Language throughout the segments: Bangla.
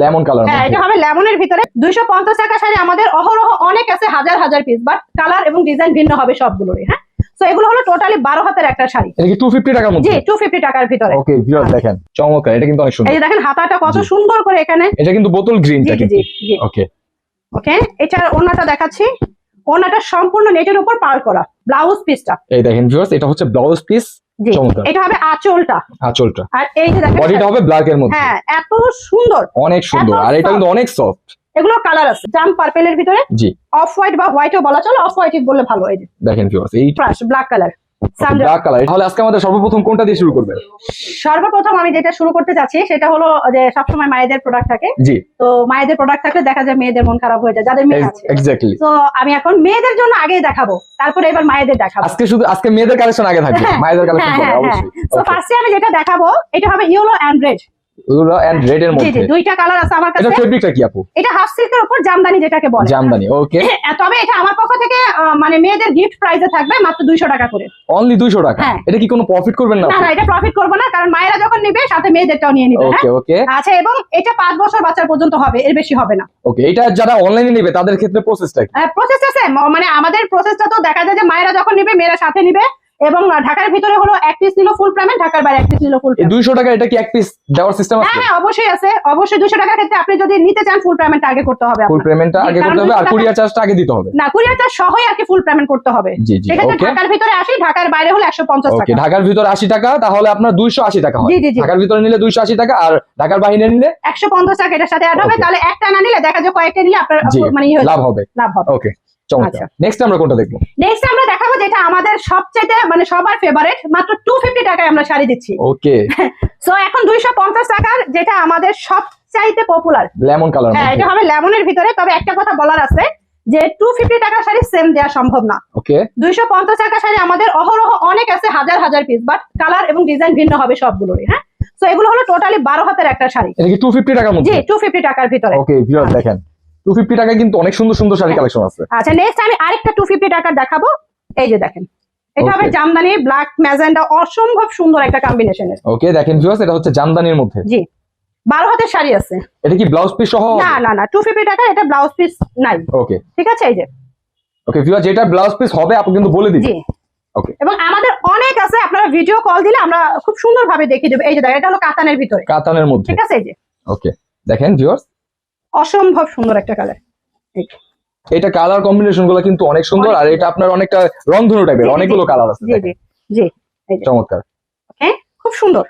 লেমন কালার হ্যাঁ এটা হবে লেমনের ভিতরে। দুইশো পঞ্চাশ টাকা শাড়ি আমাদের অহরহ অনেক আছে হাজার হাজার পিস বাট কালার এবং ডিজাইন ভিন্ন হবে সবগুলোরই হ্যাঁ? তো এগুলো হলো টোটালি বারো হাতের একটা শাড়ি। এটা কি টু ফিফটি টাকার জি মধ্যে টু ফিফটি টাকার ভিতরে। ওকে ভিউয়ার দেখেন চমৎকার এটা কিন্তু অনেক সুন্দর। যে দেখেন হাতাটা কত সুন্দর করে এখানে। এটা কিন্তু বোতল গ্রিনটা জি জি কিন্তু জি। জি ওকে ওকে এটার ওনাটা দেখাচ্ছি। ওনাটা সম্পূর্ণ নেটের উপর পার করা ব্লাউজ পিসটা এই দেখেন ভিউয়ার্স এটা হচ্ছে ব্লাউজ পিস জি। এটা হবে আঁচলটা। আঁচলটা। আর এই যে দেখেন বডিটা হবে ব্ল্যাক এর মধ্যে। হ্যাঁ এত সুন্দর। অনেক সুন্দর। আর এটা কিন্তু অনেক সফট এগুলো কালার আছে। জাম ভিতরে জি। অফ হোয়াইট বা হোয়াইটও বলা চলে অফ হোয়াইট বললে ভালো এই দেখেন ভিউয়ার্স এই ব্ল্যাক কালার ব্ল্যাক কালার তাহলে আজকে আমাদের সর্বপ্রথম কোনটা দিয়ে শুরু করবেন সর্বপ্রথম আমি যেটা শুরু করতে চাচ্ছি সেটা হলো যে সবসময় মায়েদের প্রোডাক্ট থাকে। জি। তো মায়েদের প্রোডাক্ট থাকলে দেখা যায় মেয়েদের মন খারাপ হয়ে যায় যাদের মেয়ে আছে। এক্স্যাক্টলি তো আমি এখন মেয়েদের জন্য আগেই দেখাবো তারপরে এবার মায়েদের দেখাবো। আজকে শুধু আজকে মেয়েদের কালেকশন আগে থাকবে হ্যাঁ, মায়েদের কালেকশন হ্যাঁ পরে হ্যাঁ অবশ্যই। তো ফার্স্টে আমি যেটা দেখাবো এটা হবে ইয়েলো রেড এন্ড রেড এর মধ্যে। দুইটা কালার আছে আমার এটা ফেব্রিকটা কি আপু? এটা হাফ সিল্কের উপর জামদানি যেটাকে বলে। জামদানি ওকে হ্যাঁ, তবে এটা আমার পক্ষ থেকে মানে মেয়েদের গিফট প্রাইসে থাকবে মাত্র দুইশো টাকা করে। অনলি 200 টাকা? হ্যাঁ। এটা কি কোনো প্রফিট করবেন না না না এটা প্রফিট করব না কারণ মায়েরা যখন নিবে সাথে মেয়েদেরটাও নিয়ে নিবে ওকে হ্যাঁ? ওকে আচ্ছা এবং এটা পাঁচ বছর বাচ্চার পর্যন্ত হবে এর বেশি হবে না। ওকে এটা যারা অনলাইনে নেবে তাদের ক্ষেত্রে প্রসেসটা কি? প্রসেস আছে মানে আমাদের প্রসেসটা তো দেখা যায় যে মায়েরা যখন নিবে মেয়েরা সাথে নিবে এবং ঢাকার ভিতরে হলো এক পিস নিল ফুল পেমেন্ট ঢাকার বাইরে এক পিস নিল ফুল এই 200 টাকা এটা কি এক পিস দেওয়ার সিস্টেম হ্যাঁ আছে? হ্যাঁ অবশ্যই আছে। অবশ্যই দুশো টাকার ক্ষেত্রে আপনি যদি নিতে চান ফুল পেমেন্ট আগে করতে হবে ফুল। পেমেন্টটা আগে করতে হবে আর কুরিয়ার চার্জটা আগে দিতে হবে। না কুরিয়ারটা সহই আর কি ফুল পেমেন্ট করতে হবে। জি সেক্ষেত্রে ঢাকার ভিতরে আসি ঢাকার বাইরে হলো একশো পঞ্চাশ ওকে টাকা। ঢাকার ভিতরে 80 টাকা তাহলে আপনার 280 টাকা হয়। জি, জি। ঢাকার ভিতরে নিলে 280 টাকা আর ঢাকার বাইরে নিলে? একশো পঞ্চাশ টাকা এটার সাথে অ্যাড হবে। তাহলে একটা না নিলে দেখা যায় কয়েকটা নিলে আপনার মানে ইয়ে লাভ হবে। লাভ হবে। ওকে চমৎকার। আচ্ছা। নেক্সট আমরা কোনটা দেখব? নেক্সট আমরা যেটা আমাদের সবচেয়ে মানে সবার ফেভারিট মাত্র টু ফিফটি টাকায় আমরা শাড়ি দিচ্ছি। ওকে সো এখন দুইশো পঞ্চাশ টাকার যেটা আমাদের সবচাইতে পপুলার লেমন কালার হ্যাঁ এটা হবে লেমনের ভিতরে তবে একটা কথা বলার আছে যে টু ফিফটি টাকার শাড়ি সেম দেওয়া সম্ভব না। ওকে দুইশো পঞ্চাশ টাকা শাড়ি আমাদের অহরহ অনেক আছে হাজার হাজার পিস বাট কালার এবং ডিজাইন ভিন্ন হবে সবগুলোরই হ্যাঁ? তো এগুলো হলো টোটালি বারো হাতের একটা শাড়ি। এটা কি 250 টাকার জি মধ্যে টু ফিফটি টাকার ভিতরে। ওকে ভিউয়ার দেখেন। 250 টাকায় কিন্তু অনেক সুন্দর সুন্দর শাড়ি কালেকশন আছে। আচ্ছা নেক্সট আমি আরেকটা টু ফিফটি টাকার দেখাবো। এই যে দেখেন। এটা হবে জামদানি ব্ল্যাক ম্যাজেন্ডা অসম্ভব সুন্দর একটা কম্বিনেশনের ওকে দেখেন ভিউয়ার্স এটা হচ্ছে জামদানির মধ্যে। জি। বারো হাতের শাড়ি আছে। এটা কি ব্লাউজ পিস সহ না না না টু ফিফটি টাকা এটা ব্লাউজ পিস নাই। ওকে ঠিক আছে এই যে। ওকে ভিউয়ার যেটা ব্লাউজ পিস হবে আপনি কিন্তু বলে দিবেন। জি। ওকে এবং আমাদের অনেক আছে আপনারা ভিডিও কল দিলে আমরা খুব সুন্দর ভাবে দেখিয়ে দেবো। এই যে দেখেন এটা হলো কাতানের ভিতরে। কাতানের মধ্যে। ঠিক আছে এই যে। ওকে দেখেন ভিউয়ার্স অসম্ভব সুন্দর একটা কালার এটা কালার কম্বিনেশনগুলো কিন্তু অনেক সুন্দর আর এটা আপনার অনেকটা রংধনু টাইপের অনেকগুলো কালার আছে। জি জি জি চমৎকার। ওকে খুব সুন্দর।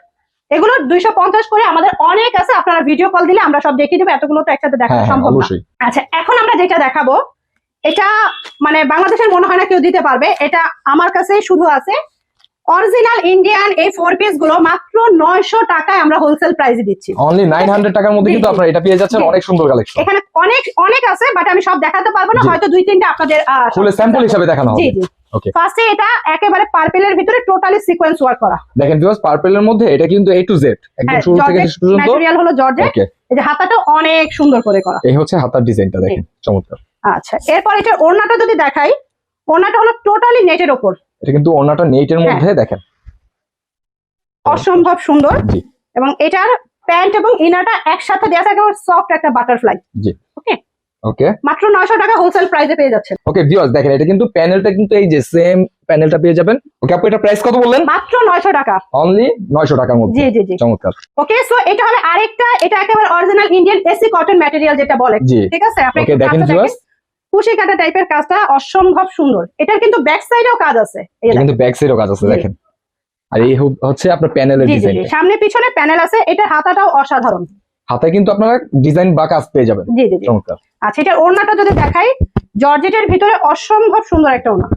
এগুলো দুইশো পঞ্চাশ করে আমাদের অনেক আছে আপনারা ভিডিও কল দিলে আমরা সব দেখিয়ে দেবো এতগুলো তো একসাথে দেখা হ্যাঁ হ্যাঁ সম্ভব আচ্ছা এখন আমরা যেটা দেখাবো এটা মানে বাংলাদেশের মনে হয় না কেউ দিতে পারবে এটা আমার কাছে শুধু আছে। অরিজিনাল ইন্ডিয়ান এই ফোর পিসগুলো মাত্র নয়শো টাকায় আমরা হোলসেল প্রাইসে দিচ্ছি। অনলি নাইন হান্ড্রেড টাকার মধ্যে কিন্তু জি। আপনারা এটা পেয়ে যাচ্ছেন অনেক সুন্দর কালেকশন এখানে অনেক অনেক আছে বাট আমি সব দেখাতে পারব না হয়তো দুই তিনটা আপনাদের ফুলে স্যাম্পল হিসাবে দেখানো জি হবে জি ওকে ফার্স্টে এটা একেবারে পার্পেলের ভিতরে টোটালি সিকোয়েন্স ওয়ার্ক করা। দেখেন ভিউয়ার্স পার্পলের মধ্যে এটা কিন্তু এ টু জেড একদম হ্যাঁ শুরু থেকে শেষ পর্যন্ত। ম্যাটেরিয়াল হলো জর্জেট এই যে হাতাটা অনেক সুন্দর করে করা। এই হচ্ছে হাতার ডিজাইনটা দেখেন চমৎকার। আচ্ছা এরপর এটার ওড়নাটা যদি দেখাই ওড়নাটা হলো টোটালি নেটের ওপর। এটা কিন্তু ওনাটা নেটের হ্যাঁ। মধ্যে দেখেন। অসম্ভব সুন্দর। এবং এটার প্যান্ট এবং ইনারটা একসাথে দেওয়া থাকে সফট একটা বাটারফ্লাই। জি। ওকে? ওকে। মাত্র নয়শো টাকা হোলসেল প্রাইসে পেয়ে যাচ্ছেন। ওকে ভিউয়ার্স দেখেন এটা কিন্তু প্যানেলটা কিন্তু এই যে সেম প্যানেলটা পেয়ে যাবেন। ওকে আপু এটা প্রাইস কত বললেন? মাত্র নয়শো টাকা। অনলি 900 টাকার মধ্যে। জি জি জি। চমৎকার। ওকে সো এটা হবে আরেকটা এটা একেবারে original Indian AC cotton material যেটা বলে। ঠিক আছে? আপনি ওকে দেখেন ভিউয়ার্স কুশি কাটা টাইপের কাজটা অসম্ভব সুন্দর। এটার কিন্তু ব্যাক সাইডেও কাজ আছে। এটা। কিন্তু ব্যাক সাইডও কাজ আছে দেখেন। আর এই হচ্ছে আপনার প্যানেলের ডিজাইনটা সামনে পিছনে প্যানেল আছে এটার হাতাটাও অসাধারণ। হাতে কিন্তু আপনারা ডিজাইন বা কাজ পেয়ে যাবেন। জি জি চমৎকার। আচ্ছা এটার ওড়নাটা যদি দেখাই জর্জেটের ভিতরে অসম্ভব সুন্দর একটা ওড়না।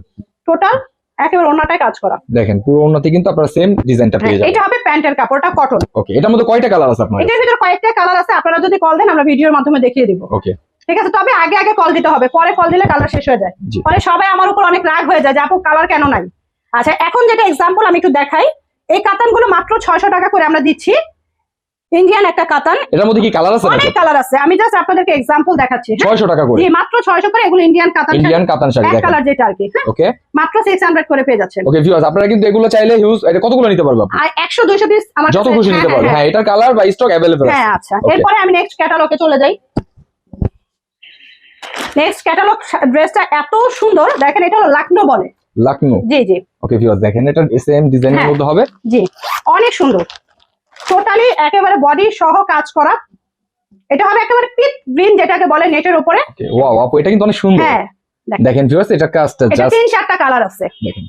টোটাল একেবারে ওড়নাটাই কাজ করা। দেখেন পুরো উন্নতি কিন্তু আপনারা সেম ডিজাইনটা পেয়ে হ্যাঁ, যাবেন। এটা হবে প্যান্টের কাপড়টা কটন ওকে এটার মধ্যে কয়টা কালার আছে আপনার? এটার ভিতরে কয়েকটা কালার আছে আপনারা যদি কল দেন আমরা ভিডিওর মাধ্যমে দেখিয়ে দিব। ওকে। ঠিক আছে? তবে আগে আগে কল দিতে হবে। পরে কল দিলে কালার শেষ হয়ে যায়। পরে সবাই আমার উপর অনেক রাগ হয়ে যায় যে আপু কালার কেন নাই? আচ্ছা এখন যেটা এক্সাম্পল আমি একটু দেখাই। এই কাতানগুলো মাত্র ছয়শো টাকা করে আমরা দিচ্ছি। ইন্ডিয়ান একটা কাতান। এটার মধ্যে কি কালার আছে অনেক কালার আছে। আমি জাস্ট আপনাদেরকে এক্সাম্পল দেখাচ্ছি হ্যাঁ? ছয়শো টাকা করে। জি মাত্র ছয়শো করে এগুলো ইন্ডিয়ান কাতান ইন্ডিয়ান কাতান শাড়ি দেখেন। কালার যেটা আর কি হ্যাঁ? ওকে মাত্র সিক্স হান্ড্রেড করে পেয়ে যাচ্ছেন। ওকে ভিউয়ার্স আপনারা কিন্তু এগুলো চাইলে হিউজ এটা কতগুলো নিতে পারবে আপনি? আর একশো দুইশো পিস আমার যত খুশি হ্যাঁ, নিতে হ্যাঁ, পারবে হ্যাঁ। হ্যাঁ এটার কালার বা স্টক অ্যাভেলেবল হ্যাঁ আচ্ছা. এরপরে আমি নেক্সট ক্যাটালগে চলে যাই। নেক্সট ক্যাটালগ ড্রেসটা এত সুন্দর। দেখেন এটা হলো লাকনো বলে। লাকনো? জি জি। ওকে ভিউয়ার্স দেখেন এটা সেম ডিজাইনের হ্যাঁ। মধ্যে হবে? জি। অনেক সুন্দর। টোটালি একেবারে বডি সহ কাজ করা। এটা হবে একেবারে পিট গ্রিন যেটাকে বলে নেটের উপরে। ওকে ওয়াও আপু এটা কিন্তু অনেক সুন্দর। হ্যাঁ দেখেন। ভিউয়ার্স এটা কাজটা এটা জাস্ট তিন চারটা কালার আছে। দেখেন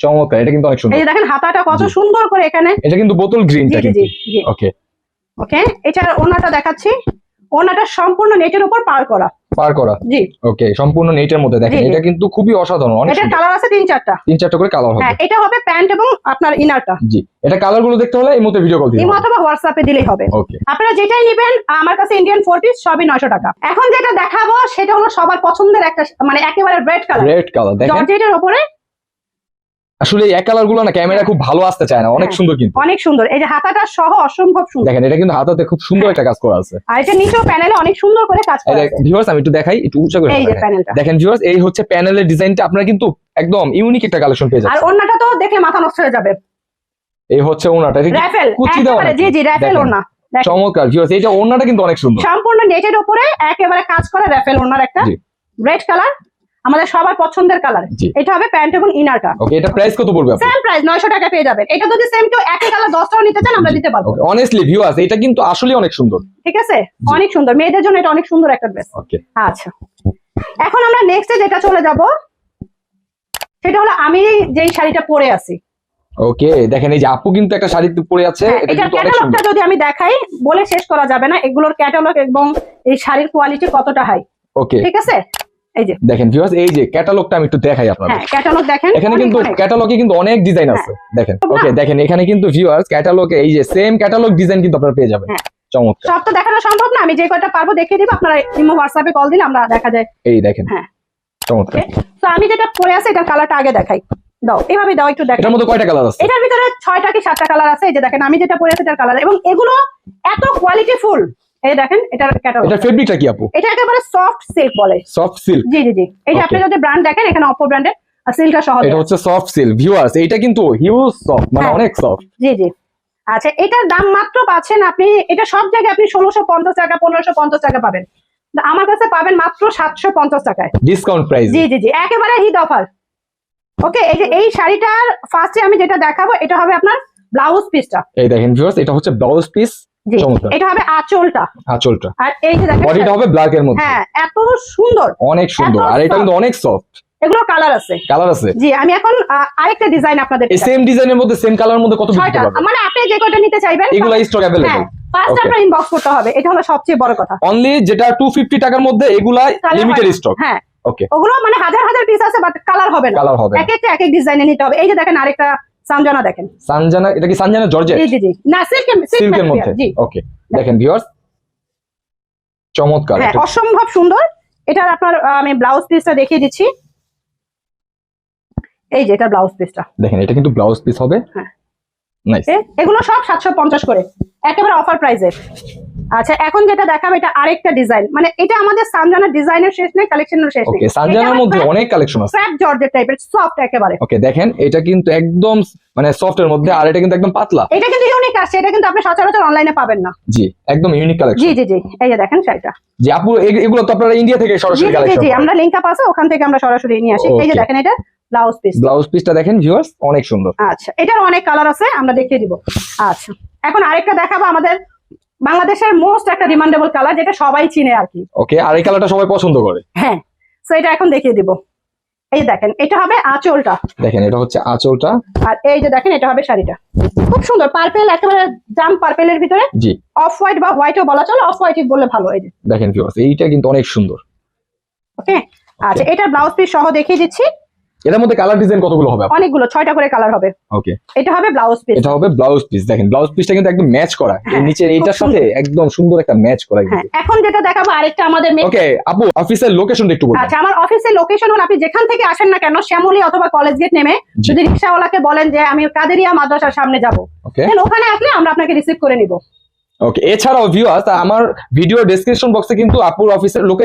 চমৎকার এটা কিন্তু অনেক সুন্দর। এই যে দেখেন হাতাটা কত সুন্দর করে এখানে। এটা কিন্তু বোতল জি গ্রিনটা জি কিন্তু। জি ওকে ওকে এটার ওনাটা দেখাচ্ছি। ওনাটা সম্পূর্ণ নেটের উপর পার করা। পার করা? জি। ওকে সম্পূর্ণ নেটের মধ্যে দেখেন। এটা কিন্তু খুবই অসাধারণ অনেক এটা কালার আছে তিন চারটা। তিন চারটা করে কালার হবে। হ্যাঁ এটা হবে প্যান্ট এবং আপনার ইনারটা জি এটা কালারগুলো দেখতে হলে এই মধ্যে ভিডিও কল দিন অথবা হোয়াটসঅ্যাপে দিলেই হবে। ওকে আপনারা যেটাই নেবেন আমার কাছে ইন্ডিয়ান ফোর পিস সবই নয়শো টাকা। এখন যেটা দেখাবো সেটা হলো সবার পছন্দের একটা মানে একেবারে রেড কালার রেড কালার দেখেন। জর্জেটের উপরে আসলে এই এক কালারগুলো না ক্যামেরা খুব ভালো আসতে চায় না অনেক হ্যাঁ। সুন্দর কিন্তু। অনেক সুন্দর। এই যে হাতাটা সহ অসম্ভব সুন্দর। দেখেন এটা কিন্তু হাতাতে খুব সুন্দর একটা কাজ করা আছে। আর এটা নিচেও প্যানেলে অনেক সুন্দর করে কাজ করা আছে। ভিউয়ার্স আমি একটু দেখাই একটু উঁচা করে দেখেন ভিউয়ার্স এই হচ্ছে প্যানেলের ডিজাইনটা আপনারা কিন্তু একদম ইউনিক একটা কালেকশন পেয়ে আর যাচ্ছেন। ওন্নাটা তো দেখলে মাথা নষ্ট হয়ে যাবে। এই হচ্ছে কি র্যাফেল কুচি একেবারে জি জি র্যাফেল ওন্না চমৎকার ভিউয়ার্স এইটা ওনাটা কিন্তু অনেক সুন্দর। সম্পূর্ণ নেটের উপরে একেবারে কাজ করা র্যাফেল ওনার একটা রেড কালার আমাদের সবার পছন্দের কালার এটা হবে প্যান্ট এবং ইনারটা ওকে এটা প্রাইস কত পড়বে সেম প্রাইস নয়শো টাকা পেয়ে যাবেন। এটা যদি সেম কেউ একই কালার দশটাও নিতে চান আমরা দিতে পারব। অনেস্টলি ভিউয়ার্স এটা কিন্তু আসলে অনেক সুন্দর। ঠিক আছে? অনেক সুন্দর। মেয়েদের জন্য এটা অনেক সুন্দর একটা ড্রেস ওকে আচ্ছা। এখন আমরা নেক্সটে যেটা চলে যাব সেটা হলো আমি যেই শাড়িটা পরে আছি। ওকে দেখেন এই যে আপু কিন্তু একটা শাড়ি পরে আছে হ্যাঁ, এটা কিন্তু অনেক ক্যাটালগটা যদি আমি দেখাই বলে শেষ করা যাবে না। এগুলোর ক্যাটালগ এবং এই শাড়ির কোয়ালিটি কতটা হাই ওকে ঠিক আছে? এই যে। দেখেন ভিউয়ার্স এই যে ক্যাটালগটা আমি একটু দেখাই আপনাদের। হ্যাঁ ক্যাটালগ দেখেন এখানে কিন্তু। ক্যাটালগে কিন্তু অনেক ডিজাইন আছে। দেখেন ওকে দেখেন এখানে কিন্তু ভিউয়ার্স ক্যাটালগে এই যে সেম ক্যাটালগ ডিজাইন কিন্তু আপনারা পেয়ে যাবেন। হ্যাঁ। চমৎকার। সব তো দেখানো সম্ভব না আমি যে কয়টা পারব দেখিয়ে দিব আপনারা ইমো হোয়াটসঅ্যাপে কল দিলে আমরা দেখা যায়। এই দেখেন হ্যাঁ। চমৎকার। তো আমি যেটা পরে আছি এটার কালারটা আগে দেখাই। দাও এভাবে দাও একটু দেখাই। এটার মধ্যে কয়টা কালার আছে? এটার ভিতরে ছয়টা কি সাতটা কালার আছে? এই যে দেখেন আমি যেটা পরে আছি এটার কালার এবং এগুলো এত কোয়ালিটি ফুল এই দেখেন এটার ক্যাটালগ এটার ফেব্রিকটা কি আপু? এটা একেবারে সফট সিল্ক বলে। সফট সিল্ক জি জি জি। এই যে আপনি যদি ব্র্যান্ড দেখেন এখানে অপো ব্র্যান্ডের সিল্কটা সহ এটা হচ্ছে সফট সিল্ক ভিউয়ার্স এটা কিন্তু হিউজ সফট মানে হ্যাঁ। অনেক সফট জি জি। আচ্ছা এটার দাম মাত্র পাচ্ছেন আপনি এটা সব জায়গায় আপনি ষোলোশো পঞ্চাশ টাকা পনেরোশো পঞ্চাশ টাকা পাবেন। আমার কাছে পাবেন মাত্র সাতশো পঞ্চাশ টাকায়। ডিসকাউন্ট প্রাইস জি জি জি। একেবারে হিট অফার ওকে এই যে এই শাড়িটার ফার্স্টে আমি যেটা দেখাবো এটা হবে আপনার ব্লাউজ পিসটা এই দেখেন ভিউয়ার্স এটা হচ্ছে ব্লাউজ পিস। এটা হবে আঁচলটা। আঁচলটা। আর এই যে দেখেন বডিটা হবে ব্ল্যাক এর মধ্যে। হ্যাঁ এত সুন্দর অনেক সুন্দর। আর এটা কিন্তু অনেক সফট এগুলো কালার আছে। কালার আছে? জি আমি এখন আরেকটা ডিজাইন আপনাদের সেম ডিজাইনের মধ্যে সেম কালারের মধ্যে কত মানে আপনি যে কয়টা নিতে চাইবেন এগুলো স্টক হ্যাঁ অ্যাভেলেবল ফার্স্ট Okay. আপনার ইনবক্স করতে হবে। এটা হলো সবচেয়ে বড় কথা। অনলি যেটা টু ফিফটি টাকার মধ্যে এগুলা লিমিটেড স্টক হ্যাঁ। ওকে ওগুলো মানে হাজার হাজার পিস আছে বাট কালার হবে না। কালার হবে এক একটা এক এক ডিজাইনে নিতে হবে। এই যে দেখেন আরেকটা সানজানা দেখেন। সানজানা এটা কি সানজানা জর্জেট? জি জি জি। না সিল্কের সিল্কের মধ্যে ওকে দেখেন ভিউয়ার্স চমৎকার হ্যাঁ অসম্ভব সুন্দর। এটার আপনার আমি ব্লাউজ পিসটা দেখিয়ে দিচ্ছি। এই যে এটা ব্লাউজ পিসটা দেখেন এটা কিন্তু ব্লাউজ পিস হবে। হ্যাঁ। নাইস এগুলো সব সাতশো পঞ্চাশ করে। একেবারে অফার প্রাইসে আচ্ছা এখন যেটা দেখাবো এটা আরেকটা ডিজাইন মানে এটা আমাদের সানজানার ডিজাইনের শেষ নেই কালেকশনের শেষ নেই। ওকে সানজানার মধ্যে অনেক কালেকশন আছে। স্ক্র্যাপ জর্জের টাইপের সফট একেবারে। ওকে দেখেন এটা কিন্তু একদম মানে সফট এর মধ্যে আর এটা কিন্তু একদম পাতলা। এটা কিন্তু ইউনিক আসছে এটা কিন্তু আপনি সচরাচর অনলাইনে পাবেন না। জি একদম ইউনিক কালেকশন জি জি জি এই যে দেখেন শাড়িটা। জি আপু এগুলো তো আপনারা ইন্ডিয়া থেকে সরাসরি জি জি জি আমরা লিঙ্ক আপ আছে ওখান থেকে আমরা সরাসরি নিয়ে আসি। এই যে দেখেন এটা ব্লাউজ পিস ব্লাউজ পিসটা দেখেন ভিউয়ার্স অনেক সুন্দর। আচ্ছা এটার অনেক কালার আছে আমরা দেখিয়ে দিব। আচ্ছা এখন আরেকটা দেখাবো আমাদের বাংলাদেশের মোস্ট একটা ডিমান্ডেবল কালার যেটা সবাই চিনে আর কি। ওকে আর এই কালারটা সবাই পছন্দ করে? হ্যাঁ তো এটা এখন দেখিয়ে দিব। এই দেখেন এটা হবে আঁচলটা। দেখেন এটা হচ্ছে আঁচলটা। আর এই যে দেখেন এটা হবে শাড়িটা। খুব সুন্দর পার্পেল একেবারে জাম পার্পেলের ভিতরে। জি। অফ হোয়াইট বা হোয়াইটও বলা চলে অফ হোয়াইট বললে ভালো এই যে। দেখেন ভিউয়ার্স এইটা কিন্তু অনেক সুন্দর। ওকে আচ্ছা এটা ব্লাউজ পিস সহ দেখিয়ে দিচ্ছি। এটার মধ্যে কালার ডিজাইন কতগুলো হবে? অনেকগুলো ছয়টা করে কালার হবে। ওকে এটা হবে ব্লাউজ পিস এটা হবে ব্লাউজ পিস দেখেন ব্লাউজ পিসটা কিন্তু একদম ম্যাচ করা। এই হ্যাঁ, নিচের এইটার সাথে একদম সুন্দর একটা ম্যাচ করা হ্যাঁ এখন যেটা দেখাবো আরেকটা আমাদের ওকে আপু অফিসের লোকেশনটা একটু বলুন। আচ্ছা আমার অফিসের লোকেশন হল আপনি যেখান থেকে আসেন না কেন শ্যামলী অথবা কলেজ গেট নেমে। যদি রিক্সাওয়ালাকে বলেন যে আমি কাদেরিয়া মাদ্রাসার সামনে যাব ওখানে আসলে আমরা আপনাকে রিসিভ করে নিব। ওকে এছাড়াও ভিউয়ার্স আমার ভিডিও ডেসক্রিপশন বক্সে কিন্তু আপুর অফিসের লোকে